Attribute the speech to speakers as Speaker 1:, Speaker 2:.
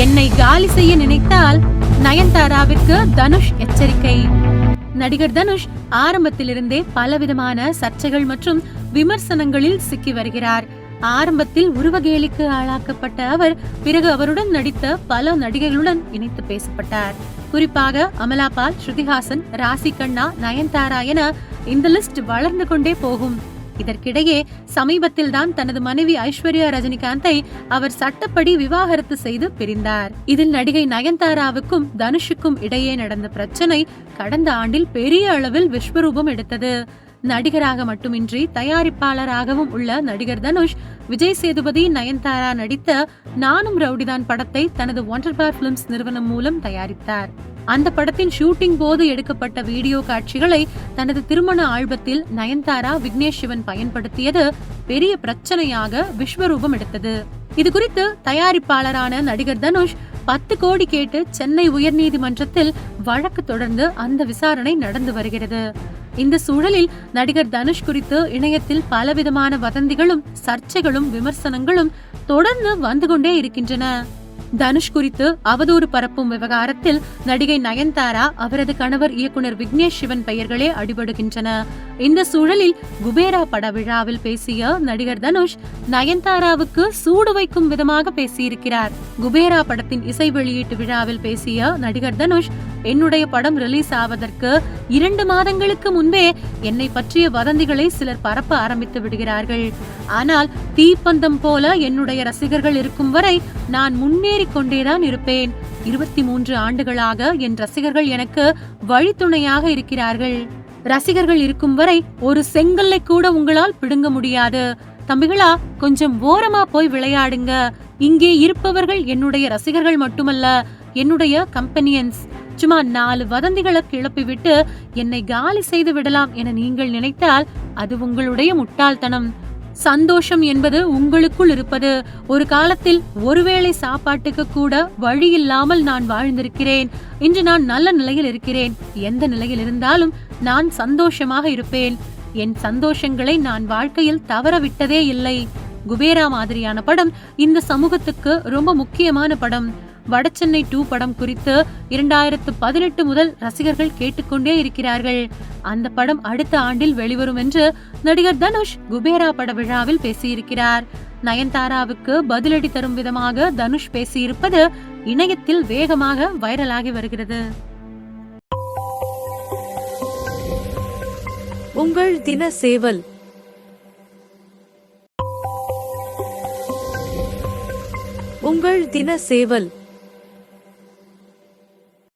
Speaker 1: என்னை காலி செய்ய நினைத்தால் நயன்தாராவிற்கு தனுஷ் எச்சரிக்கை. நடிகர் தனுஷ் ஆரம்பத்திலிருந்தே பலவிதமான சர்ச்சைகள் மற்றும் விமர்சனங்களில் சிக்கி வருகிறார். ஆரம்பத்தில் உருவகேலிக்கு ஆளாக்கப்பட்ட அவர் பிறகு அவருடன் நடித்த பல நடிகைகளுடன் இணைத்து பேசப்பட்டார். குறிப்பாக அமலாபால் ஸ்ருதிஹாசன் ராசி கண்ணா நயன்தாரா என இந்த லிஸ்ட் வளர்ந்து கொண்டே போகும். இதற்கிடையே சமீபத்தில் தான் தனது மனைவி ஐஸ்வர்யா ரஜினிகாந்தை அவர் சட்டப்படி விவாகரத்து செய்து பிரிந்தார். இதில் நடிகை நயன்தாராவுக்கும் தனுஷுக்கும் இடையே நடந்த பிரச்சனை கடந்த ஆண்டில் பெரிய அளவில் விஸ்வரூபம் எடுத்தது. நடிகராக மட்டுமின்றி தயாரிப்பாளராகவும் உள்ள நடிகர் தனுஷ் விஜய் சேதுபதி நயன்தாரா நடித்த நானும் ரவுடிதான் படத்தை தனது ஒண்டர் பார் பிலிம்ஸ் நிறுவனம் மூலம் தயாரித்தார். அந்த படத்தின் ஷூட்டிங் போது எடுக்கப்பட்ட வீடியோ காட்சிகளை தனது திருமண ஆல்பத்தில் நயன்தாரா விக்னேஷ் சிவன் பயன்படுத்தியது பெரிய பிரச்சனையாக விஸ்வரூபம் எடுத்தது. இது குறித்து தயாரிப்பாளரான நடிகர் தனுஷ் பத்து கோடி கேட்டு சென்னை உயர்நீதிமன்றத்தில் வழக்கு தொடர்ந்து அந்த விசாரணை நடந்து வருகிறது. இந்த சூழலில் நடிகர் தனுஷ் குறித்து இணையத்தில் பலவிதமான வதந்திகளும் சர்ச்சைகளும் விமர்சனங்களும் தொடர்ந்து வந்து கொண்டே இருக்கின்றன. தனுஷ் குறித்து அவதூறு பரப்பும் விவகாரத்தில் நடிகை நயன்தாரா அவரது கணவர் இயக்குனர் விக்னேஷ் சிவன் பெயர்களே அடிபடுகின்றன. இந்த சூழலில் குபேரா பட விழாவில் பேசிய நடிகர் தனுஷ் நயன்தாராவுக்கு சூடு வைக்கும் விதமாக பேசியிருக்கிறார். குபேரா படத்தின் இசை வெளியீட்டு விழாவில் பேசிய நடிகர் தனுஷ் என்னுடைய படம் ரிலீஸ் ஆவதற்கு இரண்டு மாதங்களுக்கு முன்பே என்னை பற்றிய வதந்திகளை சிலர் பரப்ப ஆரம்பித்து விடுகிறார்கள். ஆனால் தீப்பந்தம் போல என்னுடைய ரசிகர்கள் இருக்கும் வரை நான் முன்னேறி கொண்டேதான் இருப்பேன். இருபத்தி மூன்று ஆண்டுகளாக என் ரசிகர்கள் எனக்கு வழித்துணையாக இருக்கிறார்கள். ரசிகர்கள் இருக்கும் வரை ஒரு செங்கல்லை கூட உங்களால் பிடுங்க முடியாது. தம்பிகளா கொஞ்சம் ஓரமா போய் விளையாடுங்க. இங்கே இருப்பவர்கள் என்னுடைய ரசிகர்கள் மட்டுமல்ல என்னுடைய கம்பெனியன்ஸ் சும்மா நாலு வதந்திகளை கிளப்பிவிட்டு என்னை காலி செய்து விடலாம் என நீங்கள் நினைத்தால் அது உங்களுடைய முட்டாள்தனம். சந்தோஷம் என்பது உங்களுக்குள் இருப்பது. ஒரு காலத்தில் ஒருவேளை சாப்பாட்டுக்கு கூட வழி இல்லாமல் நான் வாழ்ந்திருக்கிறேன். இன்று நான் நல்ல நிலையில் இருக்கிறேன். எந்த நிலையில் இருந்தாலும் நான் சந்தோஷமாக இருப்பேன். என் சந்தோஷங்களை நான் வாழ்க்கையில் தவற விட்டதே இல்லை. குபேரா மாதிரியான படம் இந்த சமூகத்துக்கு ரொம்ப முக்கியமான படம். வடசென்னை டூ படம் குறித்து இரண்டாயிரத்து பதினெட்டு முதல் ரசிகர்கள் கேட்டுக்கொண்டே இருக்கிறார்கள். அந்த படம் அடுத்த ஆண்டில் வெளிவரும் என்று நடிகர் தனுஷ் குபேரா பட விழாவில் பேசியிருக்கிறார். நயன்தாராவுக்கு பதிலடி தரும் விதமாக தனுஷ் பேசியிருப்பது இணையத்தில் வேகமாக வைரலாகி வருகிறது.
Speaker 2: உங்கள் தின சேவல். உங்கள் தின சேவல்.